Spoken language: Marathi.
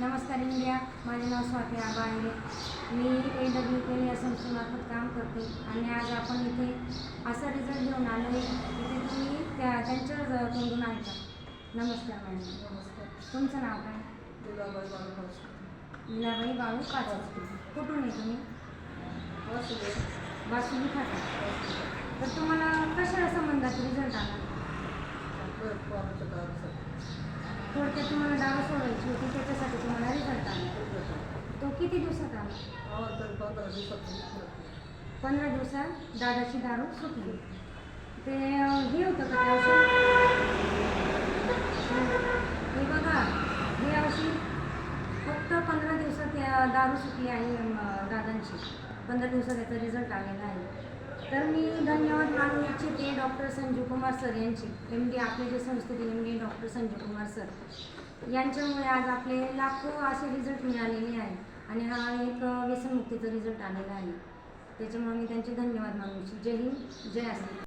नमस्कार इंडिया माझे नाव स्वाती आबा आहे. मी ए डब्ल्यू के या संस्थेमार्फत काम करते आणि आज आपण इथे असा रिझल्ट घेऊन आलो आहे इथे तुम्ही त्या त्यांच्या तोंडून ऐका. नमस्कार मॅडम. नमस्कार. तुमचं नाव काय? दुलाबाई बाळूभाऊ लीलाबाई बाळू पाचवस्ती कुठून आहे तुम्ही? वासुदेव. वासुली खाता तर तुम्हाला कशा संबंधात रिझल्ट आला? थोडक्यात तुम्हाला डावा सोडायची होती त्याच्यासाठी तुम्हाला रिझल्ट आला तो किती दिवसात आला? पंधरा दिवसात दादाची दारू सुटली. ते हे होतं का? ते औषध हे बघा हे औषध फक्त पंधरा दिवसात या दारू सुटली आहे दादांची. पंधरा दिवसात याचा रिझल्ट आलेला आहे. तर मी धन्यवाद मानू इच्छिते डॉक्टर संजीव कुमार सर यांचे. एम डी आपले जे संस्थेतील M D doctor Sanjeev Kumar sir. यांच्यामुळे आज आपले लाखो असे रिझल्ट मिळालेले आहे आणि हा एक व्यसनमुक्तीचा रिझल्ट आलेला आहे. त्याच्यामुळे मी त्यांचे धन्यवाद मानू इच्छिते जय हिंद जय आसाम.